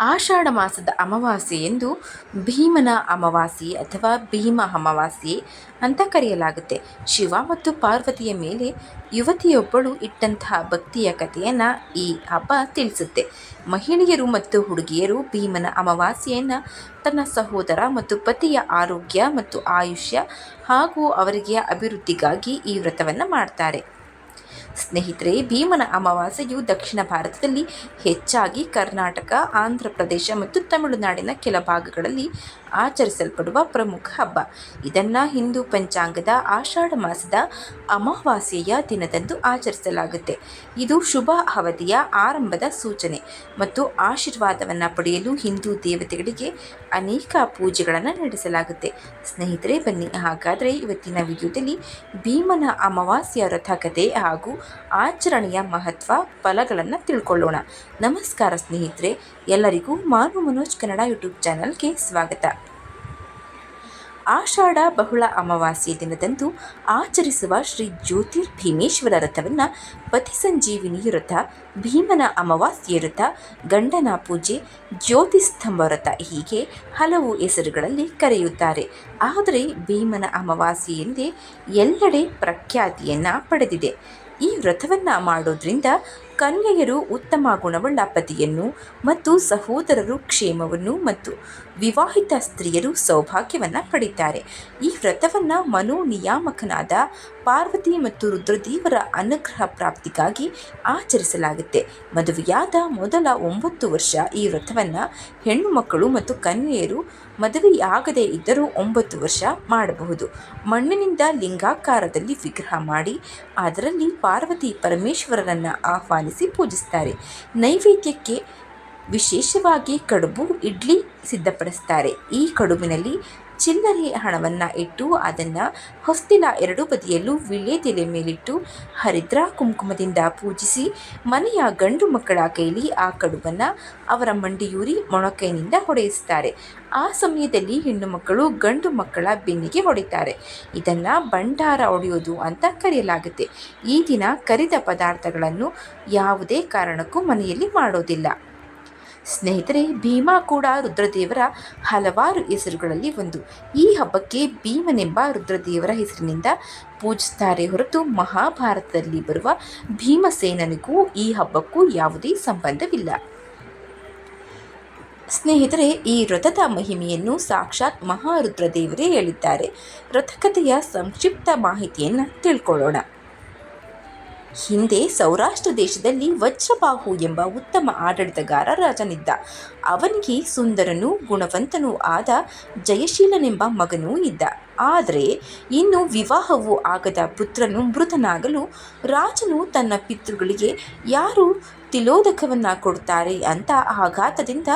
ಆಷಾಢ ಮಾಸದ ಅಮಾವಾಸ್ಯೆ ಎಂದು ಭೀಮನ ಅಮಾವಾಸ್ಯೆ ಅಥವಾ ಭೀಮ ಅಮಾವಾಸ್ಯೆ ಅಂತ ಕರೆಯಲಾಗುತ್ತೆ. ಶಿವ ಮತ್ತು ಪಾರ್ವತಿಯ ಮೇಲೆ ಯುವತಿಯೊಬ್ಬಳು ಇಟ್ಟಂತಹ ಭಕ್ತಿಯ ಕಥೆಯನ್ನು ಈ ಹಬ್ಬ ತಿಳಿಸುತ್ತೆ. ಮಹಿಳೆಯರು ಮತ್ತು ಹುಡುಗಿಯರು ಭೀಮನ ಅಮಾವಾಸ್ಯೆಯನ್ನು ತನ್ನ ಸಹೋದರ ಮತ್ತು ಪತಿಯ ಆರೋಗ್ಯ ಮತ್ತು ಆಯುಷ್ಯ ಹಾಗೂ ಅವರಿಗೆ ಅಭಿವೃದ್ಧಿಗಾಗಿ ಈ ವ್ರತವನ್ನು ಮಾಡ್ತಾರೆ. ಸ್ನೇಹಿತರೆ, ಭೀಮನ ಅಮಾವಾಸ್ಯೆಯು ದಕ್ಷಿಣ ಭಾರತದಲ್ಲಿ ಹೆಚ್ಚಾಗಿ ಕರ್ನಾಟಕ, ಆಂಧ್ರ ಪ್ರದೇಶ ಮತ್ತು ತಮಿಳುನಾಡಿನ ಕೆಲ ಭಾಗಗಳಲ್ಲಿ ಆಚರಿಸಲ್ಪಡುವ ಪ್ರಮುಖ ಹಬ್ಬ. ಇದನ್ನು ಹಿಂದೂ ಪಂಚಾಂಗದ ಆಷಾಢ ಮಾಸದ ಅಮಾವಾಸ್ಯೆಯ ದಿನದಂದು ಆಚರಿಸಲಾಗುತ್ತೆ. ಇದು ಶುಭ ಅವಧಿಯ ಆರಂಭದ ಸೂಚನೆ ಮತ್ತು ಆಶೀರ್ವಾದವನ್ನು ಪಡೆಯಲು ಹಿಂದೂ ದೇವತೆಗಳಿಗೆ ಅನೇಕ ಪೂಜೆಗಳನ್ನು ನಡೆಸಲಾಗುತ್ತೆ. ಸ್ನೇಹಿತರೆ, ಬನ್ನಿ. ಹಾಗಾದರೆ ಇವತ್ತಿನ ವಿಡಿಯೋದಲ್ಲಿ ಭೀಮನ ಅಮಾವಾಸ್ಯ ರಥಕತೆ ಹಾಗೂ ಆಚರಣೆಯ ಮಹತ್ವ ಫಲಗಳನ್ನು ತಿಳ್ಕೊಳ್ಳೋಣ. ನಮಸ್ಕಾರ ಸ್ನೇಹಿತರೆ, ಎಲ್ಲರಿಗೂ ಮಾನು ಮನೋಜ್ ಕನ್ನಡ ಯೂಟ್ಯೂಬ್ ಚಾನಲ್ಗೆ ಸ್ವಾಗತ. ಆಷಾಢ ಬಹುಳ ಅಮಾವಾಸ್ಯೆ ದಿನದಂದು ಆಚರಿಸುವ ಶ್ರೀ ಜ್ಯೋತಿರ್ಭೀಮೇಶ್ವರ ರಥವನ್ನು ಪತಿ ಸಂಜೀವಿನಿ ರಥ, ಭೀಮನ ಅಮಾವಾಸ್ಯೆ ರಥ, ಗಂಡನ ಪೂಜೆ ಜ್ಯೋತಿಸ್ತಂಭ ರಥ ಹೀಗೆ ಹಲವು ಹೆಸರುಗಳಲ್ಲಿ ಕರೆಯುತ್ತಾರೆ. ಆದರೆ ಭೀಮನ ಅಮಾವಾಸ್ಯೆ ಎಂದೇ ಎಲ್ಲೆಡೆ ಪ್ರಖ್ಯಾತಿಯನ್ನು ಪಡೆದಿದೆ. ಈ ವ್ರತವನ್ನು ಮಾಡೋದ್ರಿಂದ ಕನ್ಯೆಯರು ಉತ್ತಮ ಗುಣವುಳ್ಳ ಪತಿಯನ್ನು ಮತ್ತು ಸಹೋದರರು ಕ್ಷೇಮವನ್ನು ಮತ್ತು ವಿವಾಹಿತ ಸ್ತ್ರೀಯರು ಸೌಭಾಗ್ಯವನ್ನು ಪಡೀತಾರೆ. ಈ ವ್ರತವನ್ನು ಮನೋನಿಯಾಮಕನಾದ ಪಾರ್ವತಿ ಮತ್ತು ರುದ್ರದೇವರ ಅನುಗ್ರಹ ಪ್ರಾಪ್ತಿಗಾಗಿ ಆಚರಿಸಲಾಗುತ್ತೆ. ಮದುವೆಯಾದ ಮೊದಲ ಒಂಬತ್ತು ವರ್ಷ ಈ ವ್ರತವನ್ನು ಹೆಣ್ಣು ಮಕ್ಕಳು ಮತ್ತು ಕನ್ಯೆಯರು ಮದುವೆಯಾಗದೇ ಇದ್ದರೂ ಒಂಬತ್ತು ವರ್ಷ ಮಾಡಬಹುದು. ಮಣ್ಣಿನಿಂದ ಲಿಂಗಾಕಾರದಲ್ಲಿ ವಿಗ್ರಹ ಮಾಡಿ, ಅದರಲ್ಲಿ ಪಾರ್ವತಿ ಪರಮೇಶ್ವರರನ್ನು ಆಹ್ವಾನಿಸಿ ಪೂಜಿಸ್ತಾರೆ. ನೈವೇದ್ಯಕ್ಕೆ ವಿಶೇಷವಾಗಿ ಕಡುಬು ಇಡ್ಲಿ ಸಿದ್ಧಪಡಿಸ್ತಾರೆ. ಈ ಕಡುಬಿನಲ್ಲಿ ಚಿಲ್ಲರೆ ಹಣವನ್ನು ಇಟ್ಟು ಅದನ್ನು ಹೊಸ್ತಿಲ ಎರಡು ಬದಿಯಲ್ಲೂ ವಿಳ್ಯದೆಲೆ ಮೇಲಿಟ್ಟು ಹರಿದ್ರ ಕುಂಕುಮದಿಂದ ಪೂಜಿಸಿ ಮನೆಯ ಗಂಡು ಮಕ್ಕಳ ಕೈಲಿ ಆ ಕಡುಬನ್ನು ಅವರ ಮಂಡಿಯೂರಿ ಮೊಣಕೈನಿಂದ ಹೊಡೆಯಿಸ್ತಾರೆ ಆ ಸಮಯದಲ್ಲಿ ಹೆಣ್ಣು ಮಕ್ಕಳು ಗಂಡು ಮಕ್ಕಳ ಬೆನ್ನಿಗೆ ಹೊಡಿತಾರೆ ಇದನ್ನು ಭಂಡಾರ ಹೊಡೆಯೋದು ಅಂತ ಕರೆಯಲಾಗುತ್ತೆ. ಈ ದಿನ ಕರಿದ ಪದಾರ್ಥಗಳನ್ನು ಯಾವುದೇ ಕಾರಣಕ್ಕೂ ಮನೆಯಲ್ಲಿ ಮಾಡೋದಿಲ್ಲ. ಸ್ನೇಹಿತರೆ, ಭೀಮಾ ಕೂಡ ರುದ್ರದೇವರ ಹಲವಾರು ಹೆಸರುಗಳಲ್ಲಿ ಒಂದು. ಈ ಹಬ್ಬಕ್ಕೆ ಭೀಮನೆಂಬ ರುದ್ರದೇವರ ಹೆಸರಿನಿಂದ ಪೂಜಿಸ್ತಾರೆ ಹೊರತು ಮಹಾಭಾರತದಲ್ಲಿ ಬರುವ ಭೀಮಸೇನನಿಗೂ ಈ ಹಬ್ಬಕ್ಕೂ ಯಾವುದೇ ಸಂಬಂಧವಿಲ್ಲ. ಸ್ನೇಹಿತರೆ, ಈ ರಥದ ಮಹಿಮೆಯನ್ನು ಸಾಕ್ಷಾತ್ ಮಹಾರುದ್ರದೇವರೇ ಹೇಳಿದ್ದಾರೆ. ವ್ರತಕಥೆಯ ಸಂಕ್ಷಿಪ್ತ ಮಾಹಿತಿಯನ್ನು ತಿಳ್ಕೊಳ್ಳೋಣ. ಹಿಂದೆ ಸೌರಾಷ್ಟ್ರ ದೇಶದಲ್ಲಿ ವಜ್ರಬಾಹು ಎಂಬ ಉತ್ತಮ ಆಡಳಿತಗಾರ ರಾಜನಿದ್ದ. ಅವನಿಗೆ ಸುಂದರನೂ ಗುಣವಂತನೂ ಆದ ಜಯಶೀಲನೆಂಬ ಮಗನೂ ಇದ್ದ. ಆದರೆ ಇನ್ನು ವಿವಾಹವೂ ಆಗದ ಪುತ್ರನು ಮೃತನಾಗಲು ರಾಜನು ತನ್ನ ಪಿತೃಗಳಿಗೆ, ಯಾರು ತಿಲೋದಕವನ್ನು ಕೊಡ್ತಾರೆ ಅಂತ ಆಘಾತದಿಂದ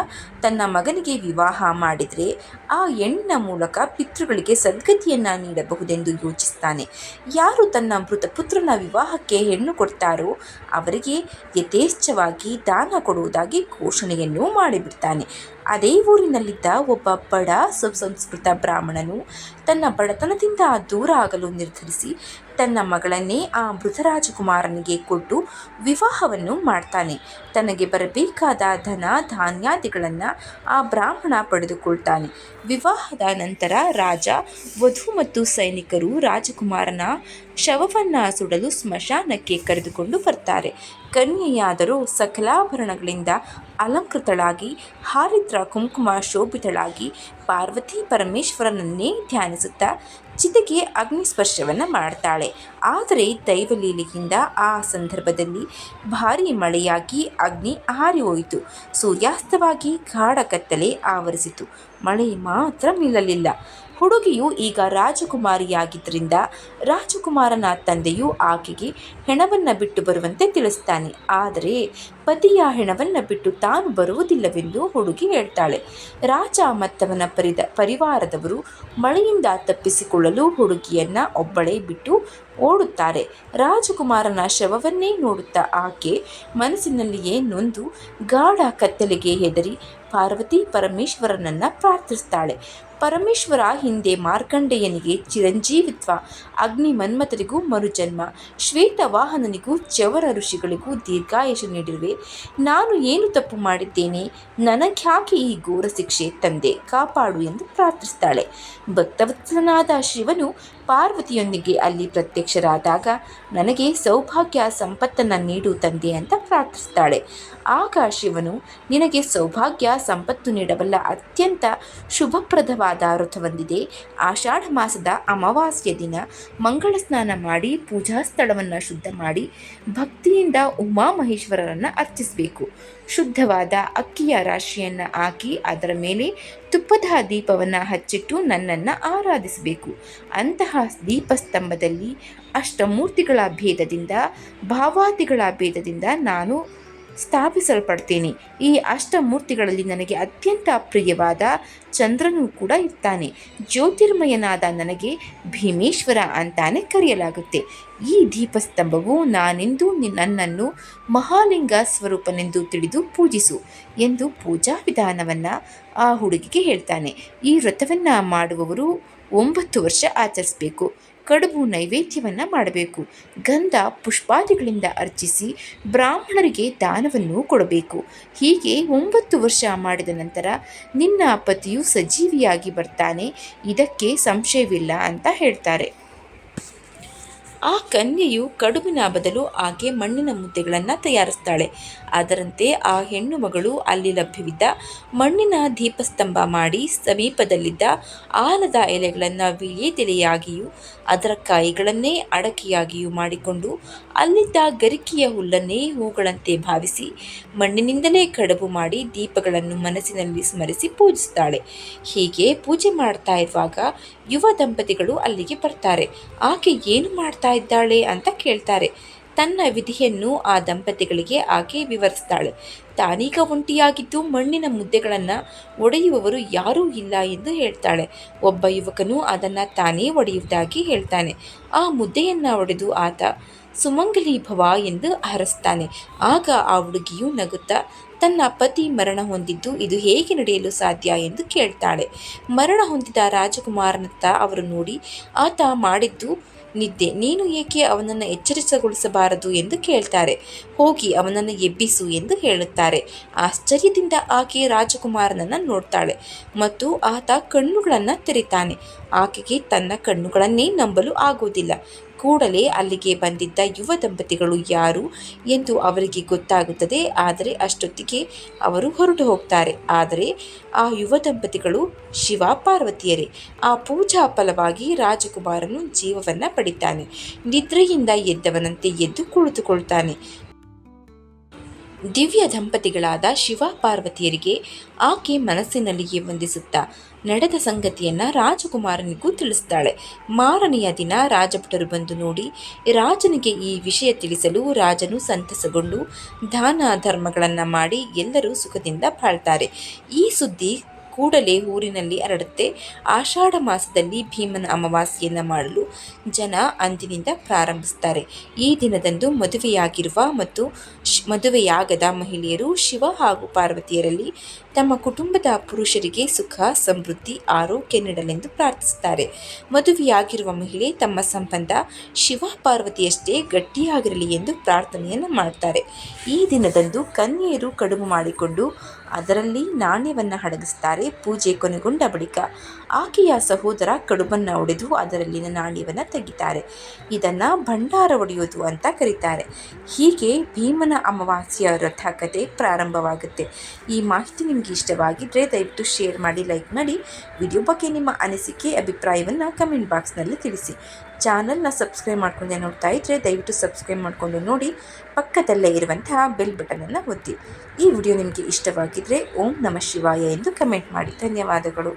ತನ್ನ ಮಗನಿಗೆ ವಿವಾಹ ಮಾಡಿದರೆ ಆ ಹೆಣ್ಣಿನ ಮೂಲಕ ಪಿತೃಗಳಿಗೆ ಸದ್ಗತಿಯನ್ನು ನೀಡಬಹುದೆಂದು ಯೋಚಿಸ್ತಾನೆ. ಯಾರು ತನ್ನ ಮೃತ ಪುತ್ರನ ವಿವಾಹಕ್ಕೆ ಹೆಣ್ಣು ಕೊಡ್ತಾರೋ ಅವರಿಗೆ ಯಥೇಚ್ಛವಾಗಿ ದಾನ ಕೊಡುವುದಾಗಿ ಘೋಷಣೆಯನ್ನು ಮಾಡಿಬಿಡ್ತಾನೆ. ಅದೇ ಊರಿನಲ್ಲಿದ್ದ ಒಬ್ಬ ಬಡ ಸುಸಂಸ್ಕೃತ ಬ್ರಾಹ್ಮಣನು ತನ್ನ ಬಡತನದಿಂದ ದೂರ ಆಗಲು ನಿರ್ಧರಿಸಿ ತನ್ನ ಮಗಳನ್ನೇ ಆ ಮೃತರಾಜಕುಮಾರನಿಗೆ ಕೊಟ್ಟು ವಿವಾಹವನ್ನು ಮಾಡ್ತಾನೆ. ತನಗೆ ಬರಬೇಕಾದ ಧನ, ಧಾನ್ಯಾದಿಗಳನ್ನು ಆ ಬ್ರಾಹ್ಮಣ ಪಡೆದುಕೊಳ್ತಾನೆ. ವಿವಾಹದ ನಂತರ ರಾಜ, ವಧು ಮತ್ತು ಸೈನಿಕರು ರಾಜಕುಮಾರನ ಶವವನ್ನು ಸುಡಲು ಸ್ಮಶಾನಕ್ಕೆ ಕರೆದುಕೊಂಡು ಬರ್ತಾರೆ. ಕನ್ಯೆಯಾದರೂ ಸಕಲಾಭರಣಗಳಿಂದ ಅಲಂಕೃತಳಾಗಿ, ಹಾರಿದ್ರ ಕುಂಕುಮ ಶೋಭಿತಳಾಗಿ ಪಾರ್ವತಿ ಪರಮೇಶ್ವರನನ್ನೇ ಧ್ಯಾನಿಸುತ್ತಾ ಚಿತೆಗೆ ಅಗ್ನಿ ಸ್ಪರ್ಶವನ್ನು ಮಾಡ್ತಾಳೆ. ಆದರೆ ದೈವಲೀಲೆಯಿಂದ ಆ ಸಂದರ್ಭದಲ್ಲಿ ಭಾರೀ ಮಳೆಯಾಗಿ ಅಗ್ನಿ ಹಾರಿಹೋಯಿತು. ಸೂರ್ಯಾಸ್ತವಾಗಿ ಗಾಢ ಕತ್ತಲೆ ಆವರಿಸಿತು. ಮಳೆ ಮಾತ್ರ ನಿಲ್ಲಲಿಲ್ಲ. ಹುಡುಗಿಯು ಈಗ ರಾಜಕುಮಾರಿಯಾಗಿದ್ದರಿಂದ ರಾಜಕುಮಾರನ ತಂದೆಯು ಆಕೆಗೆ ಹೆಣವನ್ನು ಬಿಟ್ಟು ಬರುವಂತೆ ತಿಳಿಸ್ತಾನೆ. ಆದರೆ ಪತಿಯ ಹೆಣವನ್ನು ಬಿಟ್ಟು ತಾನು ಬರುವುದಿಲ್ಲವೆಂದು ಹುಡುಗಿ ಹೇಳ್ತಾಳೆ. ರಾಜ ಮತ್ತವನ ಪರಿದ, ಪರಿವಾರದವರು ಮಳೆಯಿಂದ ತಪ್ಪಿಸಿಕೊಳ್ಳಲು ಹುಡುಗಿಯನ್ನ ಒಬ್ಬಳೇ ಬಿಟ್ಟು ಓಡುತ್ತಾರೆ. ರಾಜಕುಮಾರನ ಶವವನ್ನೇ ನೋಡುತ್ತಾ ಆಕೆ ಮನಸ್ಸಿನಲ್ಲಿಯೇ ನೊಂದು ಗಾಢ ಕತ್ತಲೆಗೆ ಹೆದರಿ ಪಾರ್ವತಿ ಪರಮೇಶ್ವರನನ್ನು ಪ್ರಾರ್ಥಿಸ್ತಾಳೆ. ಪರಮೇಶ್ವರ ಹಿಂದೆ ಮಾರ್ಕಂಡೇಯನಿಗೆ ಚಿರಂಜೀವಿತ್ವ, ಅಗ್ನಿ ಮನ್ಮಥರಿಗೂ ಮರುಜನ್ಮ ಶ್ವೇತವಾಹನನಿಗೂ ಚವರ ಋಷಿಗಳಿಗೂ ದೀರ್ಘಾಯುಷ ನೀಡಿರುವೆ. ನಾನು ಏನು ತಪ್ಪು ಮಾಡಿದ್ದೇನೆ? ನನಗ್ಯಾಕೆ ಈ ಘೋರ ಶಿಕ್ಷೆ ತಂದೆ? ಕಾಪಾಡು ಎಂದು ಪ್ರಾರ್ಥಿಸ್ತಾಳೆ. ಭಕ್ತವತ್ಸನಾದ ಶಿವನು ಪಾರ್ವತಿಯೊಂದಿಗೆ ಅಲ್ಲಿ ಪ್ರತ್ಯಕ್ಷರಾದಾಗ, ನನಗೆ ಸೌಭಾಗ್ಯ ಸಂಪತ್ತನ್ನು ನೀಡು ತಂದೆ ಅಂತ ಪ್ರಾರ್ಥಿಸ್ತಾಳೆ. ಆಗ ಶಿವನು, ನಿನಗೆ ಸೌಭಾಗ್ಯ ಸಂಪತ್ತು ನೀಡಬಲ್ಲ ಅತ್ಯಂತ ಶುಭಪ್ರದವಾದ ಋತುವೊಂದಿದೆ ಆಷಾಢ ಮಾಸದ ಅಮಾವಾಸ್ಯ ದಿನ ಮಂಗಳ ಸ್ನಾನ ಮಾಡಿ ಪೂಜಾ ಸ್ಥಳವನ್ನು ಶುದ್ಧ ಮಾಡಿ ಭಕ್ತಿಯಿಂದ ಉಮಾಮಹೇಶ್ವರರನ್ನು ಅರ್ಚಿಸಬೇಕು. ಶುದ್ಧವಾದ ಅಕ್ಕಿಯ ರಾಶಿಯನ್ನು ಹಾಕಿ ಅದರ ಮೇಲೆ ತುಪ್ಪದ ದೀಪವನ್ನು ಹಚ್ಚಿಟ್ಟು ನನ್ನನ್ನು ಆರಾಧಿಸಬೇಕು. ಅಂತಹ ದೀಪಸ್ತಂಭದಲ್ಲಿ ಅಷ್ಟಮೂರ್ತಿಗಳ ಭೇದದಿಂದ ಭಾವಾದಿಗಳ ಭೇದದಿಂದ ನಾನು ಸ್ಥಾಪಿಸಲ್ಪಡ್ತೇನೆ. ಈ ಅಷ್ಟಮೂರ್ತಿಗಳಲ್ಲಿ ನನಗೆ ಅತ್ಯಂತ ಪ್ರಿಯವಾದ ಚಂದ್ರನೂ ಕೂಡ ಇರ್ತಾನೆ. ಜ್ಯೋತಿರ್ಮಯನಾದ ನನಗೆ ಭೀಮೇಶ್ವರ ಅಂತಾನೆ ಕರೆಯಲಾಗುತ್ತೆ. ಈ ದೀಪಸ್ತಂಭವು ನಾನೆಂದು ನನ್ನನ್ನು ಮಹಾಲಿಂಗ ಸ್ವರೂಪನೆಂದು ತಿಳಿದು ಪೂಜಿಸು ಎಂದು ಪೂಜಾ ವಿಧಾನವನ್ನು ಆ ಹುಡುಗಿಗೆ ಹೇಳ್ತಾನೆ. ಈ ವ್ರತವನ್ನು ಮಾಡುವವರು ಒಂಬತ್ತು ವರ್ಷ ಆಚರಿಸಬೇಕು. ಕಡುಬು ನೈವೇದ್ಯವನ್ನು ಮಾಡಬೇಕು. ಗಂಧ ಪುಷ್ಪಾದಿಗಳಿಂದ ಅರ್ಚಿಸಿ ಬ್ರಾಹ್ಮಣರಿಗೆ ದಾನವನ್ನು ಕೊಡಬೇಕು. ಹೀಗೆ ಒಂಬತ್ತು ವರ್ಷ ಮಾಡಿದ ನಂತರ ನಿನ್ನ ಪತಿಯು ಸಜೀವಿಯಾಗಿ ಬರ್ತಾನೆ. ಇದಕ್ಕೆ ಸಂಶಯವಿಲ್ಲ ಅಂತ ಹೇಳ್ತಾರೆ. ಆ ಕನ್ಯೆಯು ಕಡುಬಿನ ಬದಲು ಆಕೆ ಮಣ್ಣಿನ ಮುದ್ದೆಗಳನ್ನು ತಯಾರಿಸ್ತಾಳೆ. ಅದರಂತೆ ಆ ಹೆಣ್ಣು ಮಗಳು ಅಲ್ಲಿ ಲಭ್ಯವಿದ್ದ ಮಣ್ಣಿನ ದೀಪಸ್ತಂಭ ಮಾಡಿ ಸಮೀಪದಲ್ಲಿದ್ದ ಆಲದ ಎಲೆಗಳನ್ನು ವಿಳಿಯದೆಲೆಯಾಗಿಯೂ ಅದರ ಕಾಯಿಗಳನ್ನೇ ಅಡಕೆಯಾಗಿಯೂ ಮಾಡಿಕೊಂಡು ಅಲ್ಲಿದ್ದ ಗರಿಕೆಯ ಹುಲ್ಲನ್ನೇ ಹೂಗಳಂತೆ ಭಾವಿಸಿ ಮಣ್ಣಿನಿಂದಲೇ ಕಡುಬು ಮಾಡಿ ದೀಪಗಳನ್ನು ಮನಸ್ಸಿನಲ್ಲಿ ಸ್ಮರಿಸಿ ಪೂಜಿಸ್ತಾಳೆ. ಹೀಗೆ ಪೂಜೆ ಮಾಡ್ತಾ ಇರುವಾಗ ಯುವ ದಂಪತಿಗಳು ಅಲ್ಲಿಗೆ ಬರ್ತಾರೆ. ಆಕೆ ಏನು ಮಾಡ್ತಾ ಇದ್ದಾಳೆ ಅಂತ ಕೇಳ್ತಾರೆ. ತನ್ನ ವಿಧಿಯನ್ನು ಆ ದಂಪತಿಗಳಿಗೆ ಆಕೆ ವಿವರಿಸ್ತಾಳೆ. ತಾನೀಗ ಒಂಟಿಯಾಗಿದ್ದು ಮಣ್ಣಿನ ಮುದ್ದೆಗಳನ್ನು ಒಡೆಯುವವರು ಯಾರೂ ಇಲ್ಲ ಎಂದು ಹೇಳ್ತಾಳೆ. ಒಬ್ಬ ಯುವಕನು ಅದನ್ನು ತಾನೇ ಒಡೆಯುವುದಾಗಿ ಹೇಳ್ತಾನೆ. ಆ ಮುದ್ದೆಯನ್ನು ಒಡೆದು ಆತ ಸುಮಂಗಲಿ ಭವ ಎಂದು ಹರಸ್ತಾನೆ. ಆಗ ಆ ಹುಡುಗಿಯು ನಗುತ್ತಾ ತನ್ನ ಪತಿ ಮರಣ ಹೊಂದಿದ್ದು ಇದು ಹೇಗೆ ನಡೆಯಲು ಸಾಧ್ಯ ಎಂದು ಕೇಳ್ತಾಳೆ. ಮರಣ ಹೊಂದಿದ ರಾಜಕುಮಾರನತ್ತ ಅವರು ನೋಡಿ, ಆತ ಮಾಡಿದ್ದು ನಿದ್ದೆ. ನೀನು ಏಕೆ ಅವನನ್ನು ಎಚ್ಚರಿಸಗೊಳಿಸಬಾರದು ಎಂದು ಕೇಳ್ತಾರೆ. ಹೋಗಿ ಅವನನ್ನು ಎಬ್ಬಿಸು ಎಂದು ಹೇಳುತ್ತಾರೆ. ಆಶ್ಚರ್ಯದಿಂದ ಆಕೆ ರಾಜಕುಮಾರನನ್ನು ನೋಡ್ತಾಳೆ ಮತ್ತು ಆತ ಕಣ್ಣುಗಳನ್ನು ತೆರಿತಾನೆ. ಆಕೆಗೆ ತನ್ನ ಕಣ್ಣುಗಳನ್ನೇ ನಂಬಲು ಆಗುವುದಿಲ್ಲ. ಕೂಡಲೇ ಅಲ್ಲಿಗೆ ಬಂದಿದ್ದ ಯುವ ದಂಪತಿಗಳು ಯಾರು ಎಂದು ಅವರಿಗೆ ಗೊತ್ತಾಗುತ್ತದೆ. ಆದರೆ ಅಷ್ಟೊತ್ತಿಗೆ ಅವರು ಹೊರಟು ಹೋಗ್ತಾರೆ. ಆದರೆ ಆ ಯುವ ದಂಪತಿಗಳು ಶಿವ ಪಾರ್ವತಿಯರೇ. ಆ ಪೂಜಾ ಫಲವಾಗಿ ರಾಜಕುಮಾರನು ಜೀವವನ್ನು ಪಡಿತಾನೆ. ನಿದ್ರೆಯಿಂದ ಎದ್ದವನಂತೆ ಎದ್ದು ಕುಳಿತುಕೊಳ್ತಾನೆ. ದಿವ್ಯ ದಂಪತಿಗಳಾದ ಶಿವ ಪಾರ್ವತಿಯರಿಗೆ ಆಕೆ ಮನಸ್ಸಿನಲ್ಲಿಯೇ ವಂದಿಸುತ್ತಾ ನಡೆದ ಸಂಗತಿಯನ್ನ ರಾಜಕುಮಾರನಿಗೂ ತಿಳಿಸ್ತಾಳೆ. ಮಾರನೆಯ ದಿನ ರಾಜಭಟರು ಬಂದು ನೋಡಿ, ರಾಜನಿಗೆ ಈ ವಿಷಯ ತಿಳಿಸಲು ರಾಜನು ಸಂತಸಗೊಂಡು ದಾನ ಧರ್ಮಗಳನ್ನು ಮಾಡಿ ಎಲ್ಲರೂ ಸುಖದಿಂದ ಬಾಳ್ತಾರೆ ಈ ಸುದ್ದಿ ಕೂಡಲೇ ಊರಿನಲ್ಲಿ ಹರಡುತ್ತೆ. ಆಷಾಢ ಮಾಸದಲ್ಲಿ ಭೀಮನ ಅಮಾವಾಸ್ಯೆಯನ್ನು ಮಾಡಲು ಜನ ಅಂದಿನಿಂದ ಪ್ರಾರಂಭಿಸ್ತಾರೆ. ಈ ದಿನದಂದು ಮದುವೆಯಾಗಿರುವ ಮತ್ತು ಮದುವೆಯಾಗದ ಮಹಿಳೆಯರು ಶಿವ ಹಾಗೂ ಪಾರ್ವತಿಯರಲ್ಲಿ ತಮ್ಮ ಕುಟುಂಬದ ಪುರುಷರಿಗೆ ಸುಖ, ಸಮೃದ್ಧಿ, ಆರೋಗ್ಯ ನೀಡಲೆಂದು ಪ್ರಾರ್ಥಿಸುತ್ತಾರೆ. ಮದುವೆಯಾಗಿರುವ ಮಹಿಳೆ ತಮ್ಮ ಸಂಬಂಧ ಶಿವ ಪಾರ್ವತಿಯಷ್ಟೇ ಗಟ್ಟಿಯಾಗಿರಲಿ ಎಂದು ಪ್ರಾರ್ಥನೆಯನ್ನು ಮಾಡ್ತಾರೆ. ಈ ದಿನದಂದು ಕನ್ಯೆಯರು ಕಡುಬು ಮಾಡಿಕೊಂಡು ಅದರಲ್ಲಿ ನಾಣ್ಯವನ್ನು ಅಡಗಿಸ್ತಾರೆ ಪೂಜೆ ಕೊನೆಗೊಂಡ ಬಳಿಕ ಆಕೆಯ ಸಹೋದರ ಕಡುಬನ್ನು ಒಡೆದು ಅದರಲ್ಲಿನ ನಾಣ್ಯವನ್ನು ತೆಗಿತಾರೆ. ಇದನ್ನು ಭಂಡಾರ ಒಡೆಯೋದು ಅಂತ ಕರೀತಾರೆ. ಹೀಗೆ ಭೀಮನ ಅಮಾವಾಸ್ಯ ರಥ ಕಥೆ ಪ್ರಾರಂಭವಾಗುತ್ತೆ. ಈ ಮಾಹಿತಿ ನಿಮಗೆ ಇಷ್ಟವಾಗಿದ್ದರೆ ದಯವಿಟ್ಟು ಶೇರ್ ಮಾಡಿ, ಲೈಕ್ ಮಾಡಿ. ವಿಡಿಯೋ ಬಗ್ಗೆ ನಿಮ್ಮ ಅನಿಸಿಕೆ, ಅಭಿಪ್ರಾಯವನ್ನು ಕಮೆಂಟ್ ಬಾಕ್ಸ್ನಲ್ಲಿ ತಿಳಿಸಿ. ಚಾನಲ್ನ ಸಬ್ಸ್ಕ್ರೈಬ್ ಮಾಡ್ಕೊಂಡೆ ನೋಡ್ತಾ ಇದ್ದರೆ ದಯವಿಟ್ಟು ಸಬ್ಸ್ಕ್ರೈಬ್ ಮಾಡಿಕೊಂಡು ನೋಡಿ ಪಕ್ಕದಲ್ಲೇ ಇರುವಂತಹ ಬೆಲ್ ಬಟನನ್ನು ಒತ್ತಿ. ಈ ವಿಡಿಯೋ ನಿಮಗೆ ಇಷ್ಟವಾಗಿದ್ದರೆ ಓಂ ನಮ ಶಿವಾಯ ಎಂದು ಕಮೆಂಟ್ ಮಾಡಿ. ಧನ್ಯವಾದಗಳು.